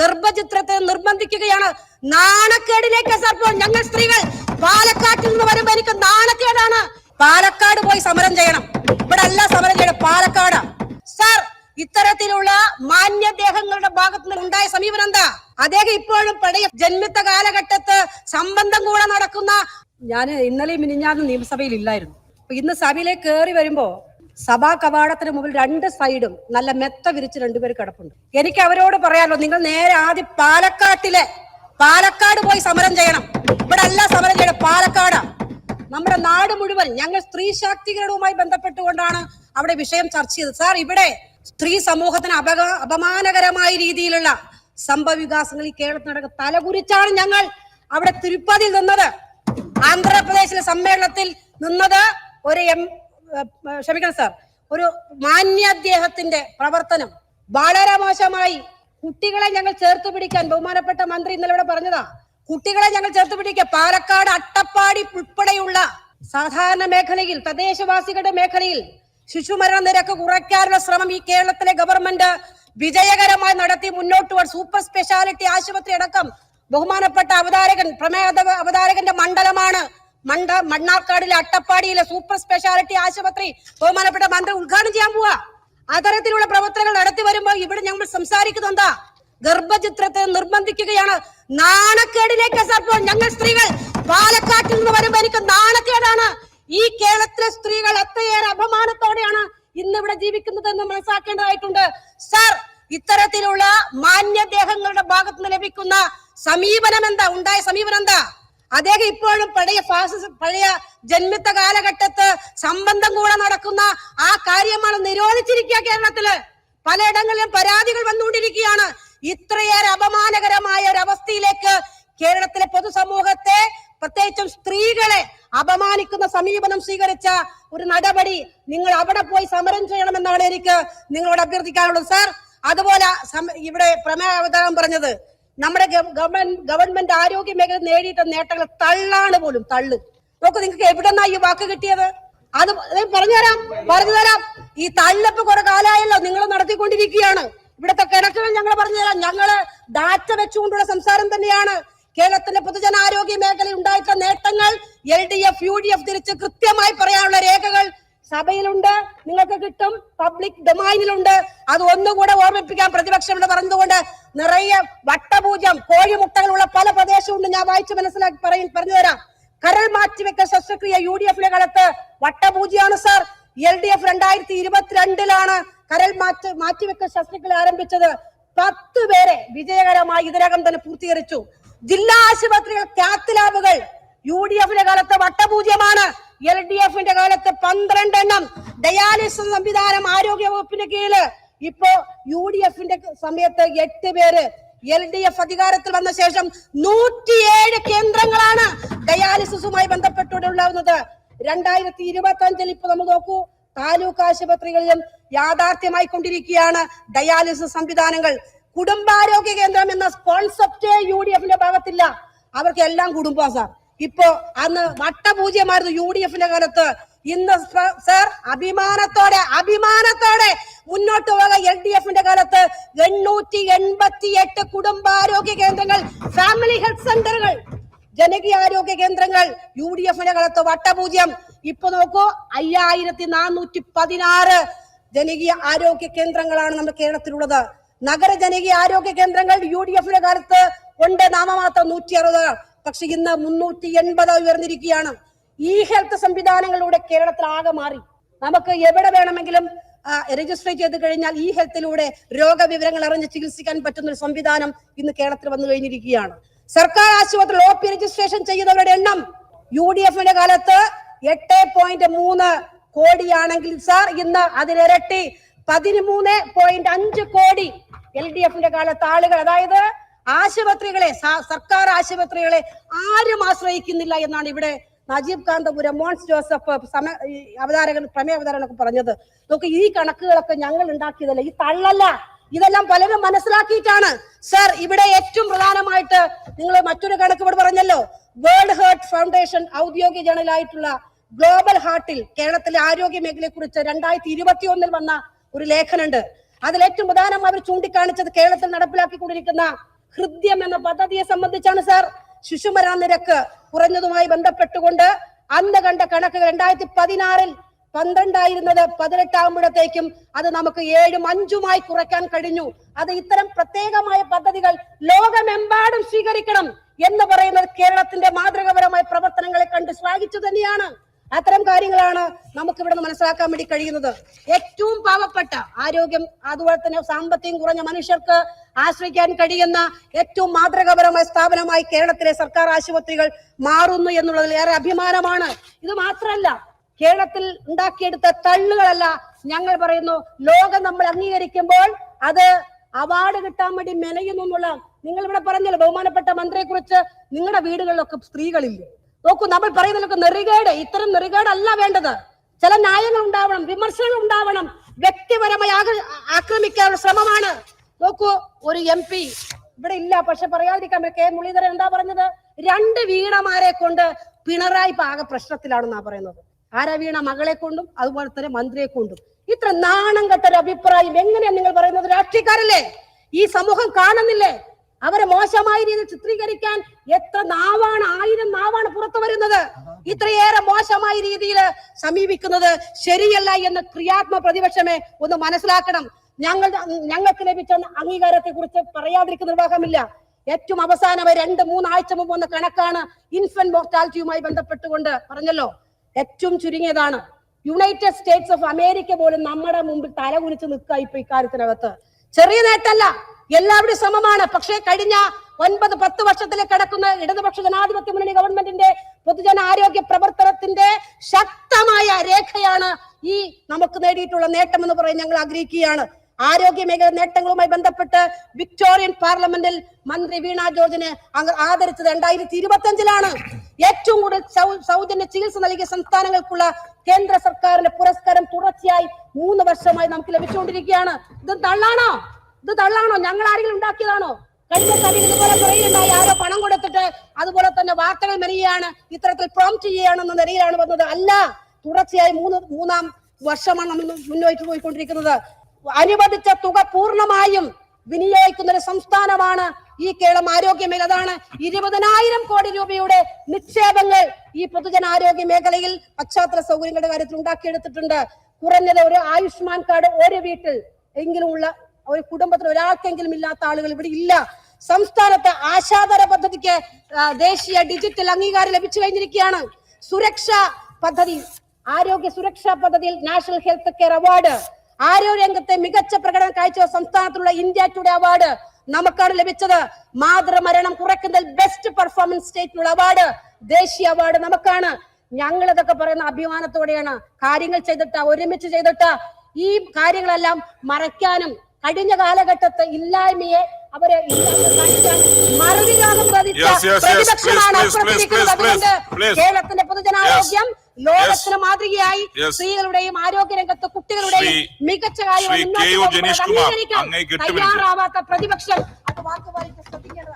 ഗർഭചിത്രത്തെ നിർബന്ധിക്കുകയാണ്. നാണക്കേടിലേക്ക് sir ഇപ്പോൾ ഞങ്ങൾ സ്ത്രീകൾ പാലക്കാട്ടിൽ നിന്ന് വരുമ്പോ എനിക്ക് നാണക്കേടാണ്. പാലക്കാട് പോയി സമരം ചെയ്യണം. ഇവിടെ അല്ല സമരം ചെയ്യണം. പാലക്കാട്. സാർ ഇത്തരത്തിലുള്ള മാന്യദേഹങ്ങളുടെ ഭാഗത്ത് നിന്ന് ഉണ്ടായ സമീപനം എന്താ? അദ്ദേഹം ഇപ്പോഴും പഴയ ജന്മിത്ത കാലഘട്ടത്ത് സംബന്ധം കൂടെ നടക്കുന്ന ഞാൻ ഇന്നലെ മിനിഞ്ഞാന്ന് നിയമസഭയിൽ ഇല്ലായിരുന്നു. ഇന്ന് സഭയിലേക്ക് കയറി വരുമ്പോ സഭാ കവാടത്തിന് മുമ്പിൽ രണ്ട് സൈഡും നല്ല മെത്ത വിരിച്ച് രണ്ടുപേർ കിടപ്പുണ്ട്. എനിക്ക് അവരോട് പറയാലോ നിങ്ങൾ നേരെ ആദ്യം പാലക്കാട്ടിലെ പാലക്കാട് പോയി സമരം ചെയ്യണം. ഇവിടെ അല്ല സമരം ചെയ്യണം. പാലക്കാട്. നമ്മുടെ നാട് മുഴുവൻ ഞങ്ങൾ സ്ത്രീ ശാക്തീകരണവുമായി ബന്ധപ്പെട്ടുകൊണ്ടാണ് അവിടെ വിഷയം ചർച്ച ചെയ്തത്. സാർ ഇവിടെ സ്ത്രീ സമൂഹത്തിന് അപക അപമാനകരമായ രീതിയിലുള്ള സംഭവ വികാസങ്ങൾ ഈ കേരളത്തിൽ നടക്കുന്ന തലകുരിച്ചാണ് ഞങ്ങൾ അവിടെ തിരുപ്പതിയിൽ നിന്നത്. ആന്ധ്രാപ്രദേശിലെ സമ്മേളനത്തിൽ നിന്നത് ഒരു എം ക്ഷമിക്കണം സാർ. ഒരു മാന്യ അദ്ദേഹത്തിന്റെ പ്രവർത്തനം വളരെ മോശമായി. കുട്ടികളെ ഞങ്ങൾ ചേർത്ത് പിടിക്കാൻ ബഹുമാനപ്പെട്ട മന്ത്രി ഇന്നലെ ഇവിടെ പറഞ്ഞതാ. കുട്ടികളെ ഞങ്ങൾ ചേർത്ത് പിടിക്കുക പാലക്കാട് അട്ടപ്പാടി ഉൾപ്പെടെയുള്ള സാധാരണ മേഖലയിൽ പ്രദേശവാസികളുടെ മേഖലയിൽ ശിശുമരണ നിരക്ക് കുറയ്ക്കാനുള്ള ശ്രമം ഈ കേരളത്തിലെ ഗവൺമെന്റ് വിജയകരമായി നടത്തി മുന്നോട്ട് സൂപ്പർ സ്പെഷ്യാലിറ്റി ആശുപത്രി അടക്കം ബഹുമാനപ്പെട്ട അവതാരകൻ പ്രമേയ അവതാരകന്റെ മണ്ഡലമാണ് മണ്ട മണ്ണാർക്കാടിലെ അട്ടപ്പാടിയിലെ സൂപ്പർ സ്പെഷ്യാലിറ്റി ആശുപത്രി ബഹുമാനപ്പെട്ട മന്ത്രി ഉദ്ഘാടനം ചെയ്യാൻ പോവാ. അത്തരത്തിലുള്ള പ്രവർത്തനങ്ങൾ നടത്തി വരുമ്പോൾ ഇവിടെ ഞങ്ങൾ സംസാരിക്കുന്നത് എന്താ? ഗർഭചിത്രത്തെ നിർബന്ധിക്കുകയാണ്. നാണക്കേടിലേക്ക് സർപ്പോ ഞങ്ങൾ സ്ത്രീകൾ പാലക്കാട്ടിൽ നിന്ന് വരുമ്പോ എനിക്ക് നാണക്കേടാണ്. ഈ കേരളത്തിലെ സ്ത്രീകൾ അത്രയേറെ അപമാനത്തോടെയാണ് ഇന്ന് ഇവിടെ ജീവിക്കുന്നത് എന്ന് മനസ്സിലാക്കേണ്ടതായിട്ടുണ്ട്. സാർ ഇത്തരത്തിലുള്ള മാന്യദേഹങ്ങളുടെ ഭാഗത്ത് നിന്ന് ലഭിക്കുന്ന സമീപനം എന്താ? ഉണ്ടായ സമീപനം എന്താ? അദ്ദേഹം ഇപ്പോഴും പഴയ ഫാസിസ പഴയ ജന്മിത്ത കാലഘട്ടത്ത് സംബന്ധം കൂടെ നടക്കുന്ന ആ കാര്യമാണ് നിരോധിച്ചിരിക്കുക കേരളത്തിൽ. പലയിടങ്ങളിലും പരാതികൾ വന്നുകൊണ്ടിരിക്കുകയാണ്. ഇത്രയേറെ അപമാനകരമായ ഒരു അവസ്ഥയിലേക്ക് കേരളത്തിലെ പൊതുസമൂഹത്തെ പ്രത്യേകിച്ചും സ്ത്രീകളെ അപമാനിക്കുന്ന സമീപനം സ്വീകരിച്ച ഒരു നടപടി നിങ്ങൾ അവിടെ പോയി സമരം ചെയ്യണമെന്നാണ് എനിക്ക് നിങ്ങളോട് അഭ്യർത്ഥിക്കാനുള്ളത് സാർ. അതുപോലെ ഇവിടെ പ്രമേയ അവതാരം പറഞ്ഞത് നമ്മുടെ ഗവൺമെന്റ് ആരോഗ്യ മേഖല നേടിയിട്ട നേട്ടങ്ങൾ തള്ളാണ് പോലും തള്ളു. നോക്ക് നിങ്ങൾക്ക് എവിടെന്നാ ഈ വാക്ക് കിട്ടിയത്? അത് പറഞ്ഞുതരാം പറഞ്ഞുതരാം. പറഞ്ഞു തരാം ഈ തള്ളിപ്പ് കുറെ കാലമായല്ലോ നിങ്ങൾ നടത്തിക്കൊണ്ടിരിക്കുകയാണ്. ഇവിടുത്തെ കിണക്കുകൾ ഞങ്ങൾ പറഞ്ഞുതരാം. ഞങ്ങൾ ഡാറ്റ വെച്ചുകൊണ്ടുള്ള സംസാരം തന്നെയാണ്. കേരളത്തിന്റെ പൊതുജനാരോഗ്യ മേഖലയിൽ ഉണ്ടായിട്ടുള്ള നേട്ടങ്ങൾ L D F U D F തിരിച്ച് കൃത്യമായി പറയാനുള്ള രേഖകൾ സഭയിലുണ്ട് നിങ്ങൾക്ക് കിട്ടും. പബ്ലിക് ഡൊമൈനിലുണ്ട്. അത് ഒന്നുകൂടെ ഓർമ്മിപ്പിക്കാൻ പ്രതിപക്ഷം ഇവിടെ പറഞ്ഞതുകൊണ്ട് നിറയെ വട്ടപൂജം കോഴിമുട്ടകളുള്ള പല പ്രദേശമുണ്ട് ഞാൻ വായിച്ചു മനസ്സിലാക്കി പറയും പറഞ്ഞു തരാം. കരൾ മാറ്റിവെക്കൽ ശസ്ത്രക്രിയ യു ഡി എഫിലെ കാലത്ത് വട്ടപൂജയാണ് സാർ. എൽ ഡി എഫ് രണ്ടായിരത്തി ഇരുപത്തിരണ്ടിലാണ് കരൾ മാറ്റി മാറ്റിവെക്കൽ ശസ്ത്രക്രിയ ആരംഭിച്ചത്. പത്ത് പേരെ വിജയകരമായി ഇതിനകം തന്നെ പൂർത്തീകരിച്ചു. ജില്ലാ ആശുപത്രികൾ കാത്ത് ലാബുകൾ യു ഡി എഫിന്റെ കാലത്ത് വട്ടപൂജ്യമാണ്. എൽ ഡി എഫിന്റെ കാലത്ത് പന്ത്രണ്ട് എണ്ണം ഡയാലിസിസ് സംവിധാനം ആരോഗ്യ വകുപ്പിന്റെ കീഴിൽ ഇപ്പോ യു ഡി എഫിന്റെ സമയത്ത് എട്ട് പേര് എൽ ഡി എഫ് അധികാരത്തിൽ വന്ന ശേഷം നൂറ്റിയേഴ് കേന്ദ്രങ്ങളാണ് ഡയാലിസിസുമായി ബന്ധപ്പെട്ടുണ്ടാവുന്നത്. രണ്ടായിരത്തി ഇരുപത്തി അഞ്ചിൽ ഇപ്പൊ നമ്മൾ നോക്കൂ താലൂക്ക് ആശുപത്രികളിലും യാഥാർത്ഥ്യമായി കൊണ്ടിരിക്കുകയാണ് ഡയാലിസിസ് സംവിധാനങ്ങൾ. കുടുംബാരോഗ്യ കേന്ദ്രം എന്ന കോൺസെപ്റ്റേ യു ഡി എഫിന്റെ ഭാഗത്തില്ല. അവർക്ക് എല്ലാം കുടുംബം സാർ ഇപ്പോ അന്ന് വട്ടപൂജ്യമായിരുന്നു യു ഡി എഫിന്റെ കാലത്ത്. ഇന്ന് സർ അഭിമാനത്തോടെ അഭിമാനത്തോടെ മുന്നോട്ട് പോക എൽ ഡി എഫിന്റെ കാലത്ത് എണ്ണൂറ്റി എൺപത്തി എട്ട് കുടുംബാരോഗ്യ കേന്ദ്രങ്ങൾ ഫാമിലി ഹെൽത്ത് സെന്ററുകൾ ജനകീയ ആരോഗ്യ കേന്ദ്രങ്ങൾ യു ഡി എഫിന്റെ കാലത്ത് വട്ടപൂജ്യം. ഇപ്പൊ നോക്കൂ അയ്യായിരത്തി നാനൂറ്റി പതിനാറ് ജനകീയ ആരോഗ്യ കേന്ദ്രങ്ങളാണ് നമ്മുടെ കേരളത്തിലുള്ളത്. നഗര ജനകീയ ആരോഗ്യ കേന്ദ്രങ്ങൾ യു ഡി എഫിന്റെ കാലത്ത് ഉണ്ട് നാമമാത്രം നൂറ്റി അറുപത് പക്ഷെ ഇന്ന് മുന്നൂറ്റി എൺപത് ഉയർന്നിരിക്കുകയാണ്. ഈ ഹെൽത്ത് സംവിധാനങ്ങളിലൂടെ കേരളത്തിൽ ആകെ മാറി. നമുക്ക് എവിടെ വേണമെങ്കിലും രജിസ്റ്റർ ചെയ്ത് കഴിഞ്ഞാൽ ഈ ഹെൽത്തിലൂടെ രോഗവിവരങ്ങൾ അറിഞ്ഞ് ചികിത്സിക്കാൻ പറ്റുന്ന ഒരു സംവിധാനം ഇന്ന് കേരളത്തിൽ വന്നു കഴിഞ്ഞിരിക്കുകയാണ്. സർക്കാർ ആശുപത്രി ഒ പി രജിസ്ട്രേഷൻ ചെയ്യുന്നവരുടെ എണ്ണം യു ഡി എഫിന്റെ കാലത്ത് എട്ട് പോയിന്റ് മൂന്ന് കോടിയാണെങ്കിൽ സാർ ഇന്ന് അതിനിരട്ടി പതിമൂന്ന് പോയിന്റ് അഞ്ച് കോടി എൽ ഡി എഫിന്റെ കാലത്ത് ആളുകൾ അതായത് ആശുപത്രികളെ സർക്കാർ ആശുപത്രികളെ ആരും ആശ്രയിക്കുന്നില്ല എന്നാണ് ഇവിടെ നജീബ് കാന്തപുരം മോൻസ് ജോസഫ് സമ അവതാരകൻ പ്രമേയ അവതാരകനൊക്കെ പറഞ്ഞത്. നോക്ക് ഈ കണക്കുകളൊക്കെ ഞങ്ങൾ ഉണ്ടാക്കിയതല്ല? ഈ തള്ളല്ല. ഇതെല്ലാം പലരും മനസ്സിലാക്കിയിട്ടാണ്. സർ ഇവിടെ ഏറ്റവും പ്രധാനമായിട്ട് നിങ്ങൾ മറ്റൊരു കണക്ക് ഇവിടെ പറഞ്ഞല്ലോ. വേൾഡ് ഹേർട്ട് ഫൗണ്ടേഷൻ ഔദ്യോഗിക ജേണലായിട്ടുള്ള ഗ്ലോബൽ ഹാർട്ടിൽ കേരളത്തിലെ ആരോഗ്യ മേഖലയെ കുറിച്ച് രണ്ടായിരത്തി ഇരുപത്തി ഒന്നിൽ വന്ന ഒരു ലേഖനുണ്ട് അതിൽ ഏറ്റവും പ്രധാനം അവർ ചൂണ്ടിക്കാണിച്ചത് കേരളത്തിൽ നടപ്പിലാക്കിക്കൊണ്ടിരിക്കുന്ന ഹൃദ്യം എന്ന പദ്ധതിയെ സംബന്ധിച്ചാണ് സർ. ശിശുമരണ നിരക്ക് കുറഞ്ഞതുമായി ബന്ധപ്പെട്ടുകൊണ്ട് അന്ന് കണ്ട കണക്ക് രണ്ടായിരത്തി പതിനാറിൽ പന്ത്രണ്ടായിരുന്നത് പതിനെട്ടാകുമ്പോഴത്തേക്കും അത് നമുക്ക് ഏഴും അഞ്ചുമായി കുറയ്ക്കാൻ കഴിഞ്ഞു. അത് ഇത്തരം പ്രത്യേകമായ പദ്ധതികൾ ലോകമെമ്പാടും സ്വീകരിക്കണം എന്ന് പറയുന്നത് കേരളത്തിന്റെ മാതൃകപരമായ പ്രവർത്തനങ്ങളെ കണ്ട് ശ്ലാഘിച്ചു തന്നെയാണ്. അത്തരം കാര്യങ്ങളാണ് നമുക്ക് ഇവിടെ നിന്ന് മനസ്സിലാക്കാൻ വേണ്ടി കഴിയുന്നത്. ഏറ്റവും പാവപ്പെട്ട ആരോഗ്യം അതുപോലെ തന്നെ സാമ്പത്തികം കുറഞ്ഞ മനുഷ്യർക്ക് ആശ്രയിക്കാൻ കഴിയുന്ന ഏറ്റവും മാതൃകാപരമായ സ്ഥാപനമായി കേരളത്തിലെ സർക്കാർ ആശുപത്രികൾ മാറുന്നു എന്നുള്ളതിൽ ഏറെ അഭിമാനമാണ്. ഇത് മാത്രമല്ല കേരളത്തിൽ ഉണ്ടാക്കിയെടുത്ത തള്ളുകളല്ല ഞങ്ങൾ പറയുന്നു. ലോകം നമ്മൾ അംഗീകരിക്കുമ്പോൾ അത് അവാർഡ് കിട്ടാൻ വേണ്ടി മെനയുന്നു എന്നുള്ള നിങ്ങൾ ഇവിടെ പറഞ്ഞല്ലോ ബഹുമാനപ്പെട്ട മന്ത്രിയെ കുറിച്ച് നിങ്ങളുടെ വീടുകളിലൊക്കെ സ്ത്രീകളില്ലേ? നോക്കൂ നമ്മൾ പറയുന്നതിലൊക്കെ നെറികേട്. ഇത്തരം നെറികേടല്ല വേണ്ടത്. ചില ന്യായങ്ങൾ ഉണ്ടാവണം വിമർശനങ്ങൾ ഉണ്ടാവണം. വ്യക്തിപരമായി ആക- ആക്രമിക്കാനുള്ള ശ്രമമാണ്. നോക്കൂ ഒരു എം പി ഇവിടെ ഇല്ല. പക്ഷെ പറയാതിരിക്കാൻ കെ. മുരളീധരൻ എന്താ പറഞ്ഞത്? രണ്ട് വീണമാരെ കൊണ്ട് പിണറായി പാക പ്രശ്നത്തിലാണെന്നാ പറയുന്നത്. ആരാ വീണ? മകളെ കൊണ്ടും അതുപോലെ തന്നെ മന്ത്രിയെ കൊണ്ടും. ഇത്ര നാണം കെട്ടൊരു അഭിപ്രായം എങ്ങനെയാ നിങ്ങൾ പറയുന്നത്? രാഷ്ട്രീയക്കാരല്ലേ? ഈ സമൂഹം കാണുന്നില്ലേ? അവരെ മോശമായ രീതിയിൽ ചിത്രീകരിക്കാൻ എത്ര നാവാണ് ആയിരം നാവാണ് പുറത്തു വരുന്നത്. ഇത്രയേറെ മോശമായ രീതിയിൽ സമീപിക്കുന്നത് ശരിയല്ല എന്ന് ക്രിയാത്മ പ്രതിപക്ഷമേ ഒന്ന് മനസ്സിലാക്കണം. ഞങ്ങൾ ഞങ്ങൾക്ക് ലഭിച്ച അംഗീകാരത്തെ കുറിച്ച് പറയാതിരിക്കുന്ന നിർവാഹമില്ല ഏറ്റവും അവസാനം രണ്ട് മൂന്നാഴ്ച മുമ്പ് വന്ന കണക്കാണ് ഇൻഫന്റ് മോർട്ടാലിറ്റിയുമായി ബന്ധപ്പെട്ടുകൊണ്ട് പറഞ്ഞല്ലോ. ഏറ്റവും ചുരുങ്ങിയതാണ്. യുണൈറ്റഡ് സ്റ്റേറ്റ്സ് ഓഫ് അമേരിക്ക പോലും നമ്മുടെ മുമ്പിൽ തല കുനിച്ച് നിൽക്കുക ഇപ്പൊ ഇക്കാര്യത്തിനകത്ത്. ചെറിയ നേട്ടല്ല എല്ലാവരും സമമാണ് പക്ഷേ കഴിഞ്ഞ ഒൻപത് പത്ത് വർഷത്തിലേക്ക് കിടക്കുന്ന ഇടതുപക്ഷ ജനാധിപത്യ മുന്നണി ഗവൺമെന്റിന്റെ പൊതുജന ആരോഗ്യ പ്രവർത്തനത്തിന്റെ ശക്തമായ രേഖയാണ് ഈ നമുക്ക് നേടിയിട്ടുള്ള നേട്ടം എന്ന് പറയാൻ ഞങ്ങൾ ആഗ്രഹിക്കുകയാണ്. ആരോഗ്യ മേഖല നേട്ടങ്ങളുമായി ബന്ധപ്പെട്ട് വിക്ടോറിയൻ പാർലമെന്റിൽ മന്ത്രി വീണ ജോർജിനെ ആദരിച്ചത് രണ്ടായിരത്തി ഇരുപത്തി അഞ്ചിലാണ് ഏറ്റവും കൂടുതൽ സൗജന്യ ചികിത്സ നൽകിയ സംസ്ഥാനങ്ങൾക്കുള്ള കേന്ദ്ര സർക്കാരിന്റെ പുരസ്കാരം തുടർച്ചയായി മൂന്ന് വർഷമായി നമുക്ക് ലഭിച്ചുകൊണ്ടിരിക്കുകയാണ്. ഇത് തള്ളാണോ? ഇത് തള്ളാണോ? ഞങ്ങൾ ആരെങ്കിലും ഉണ്ടാക്കിയതാണോ? ഇതുപോലെ പറയുണ്ടായി ആരോ പണം കൊടുത്തിട്ട് അതുപോലെ തന്നെ വാർത്തകൾ മെനയുകയാണ്. ഇത്തരത്തിൽ പ്രോംപ്റ്റ് ചെയ്യുകയാണെന്ന നിലയിലാണ് വന്നത്. അല്ല തുടർച്ചയായി മൂന്ന് മൂന്നാം വർഷമാണ് നമ്മൾ മുന്നോട്ട് പോയിക്കൊണ്ടിരിക്കുന്നത്. അനുവദിച്ച തുക പൂർണമായും വിനിയോഗിക്കുന്ന ഒരു സംസ്ഥാനമാണ് ഈ കേരളം ആരോഗ്യ മേഖല. അതാണ് ഇരുപതിനായിരം കോടി രൂപയുടെ നിക്ഷേപങ്ങൾ ഈ പൊതുജന ആരോഗ്യ മേഖലയിൽ പശ്ചാത്തല സൗകര്യങ്ങളുടെ കാര്യത്തിൽ ഉണ്ടാക്കിയെടുത്തിട്ടുണ്ട്. കുറഞ്ഞത് ഒരു ആയുഷ്മാൻ കാർഡ് ഒരു വീട്ടിൽ എങ്കിലും ഉള്ള ഒരു കുടുംബത്തിന് ഒരാൾക്കെങ്കിലും ഇല്ലാത്ത ആളുകൾ ഇവിടെ ഇല്ല. സംസ്ഥാനത്തെ ആശാധര പദ്ധതിക്ക് ദേശീയ ഡിജിറ്റൽ അംഗീകാരം ലഭിച്ചു കഴിഞ്ഞിരിക്കുകയാണ്. സുരക്ഷ പദ്ധതി ആരോഗ്യ സുരക്ഷാ പദ്ധതിയിൽ നാഷണൽ ഹെൽത്ത് കെയർ അവാർഡ്. ആരോഗ്യ രംഗത്തെ മികച്ച പ്രകടനം കാഴ്ച സംസ്ഥാനത്തുള്ള ഇന്ത്യ ടുഡേ അവാർഡ് നമുക്കാണ് ലഭിച്ചത്. മാതൃമരണം കുറയ്ക്കുന്നതിൽ ബെസ്റ്റ് പെർഫോമൻസ് സ്റ്റേറ്റിനുള്ള അവാർഡ് ദേശീയ അവാർഡ് നമുക്കാണ്. ഞങ്ങൾ ഇതൊക്കെ പറയുന്ന അഭിമാനത്തോടെയാണ് കാര്യങ്ങൾ ചെയ്തിട്ട് ഒരുമിച്ച് ചെയ്തിട്ട് ഈ കാര്യങ്ങളെല്ലാം മറയ്ക്കാനും കഴിഞ്ഞ കാലഘട്ടത്തെ ഇല്ലായ്മയെ അവരെ പ്രതിച്ച. പ്രതിപക്ഷമാണ് അതുകൊണ്ട് കേരളത്തിന്റെ പൊതുജനാരോഗ്യം ലോകത്തിന് മാതൃകയായി സ്ത്രീകളുടെയും ആരോഗ്യ രംഗത്ത് കുട്ടികളുടെയും മികച്ച കാര്യങ്ങൾ. തയ്യാറാവാത്ത പ്രതിപക്ഷം അത് വാക്കുപാലിച്ച് ശ്രദ്ധിക്കേണ്ടതാണ്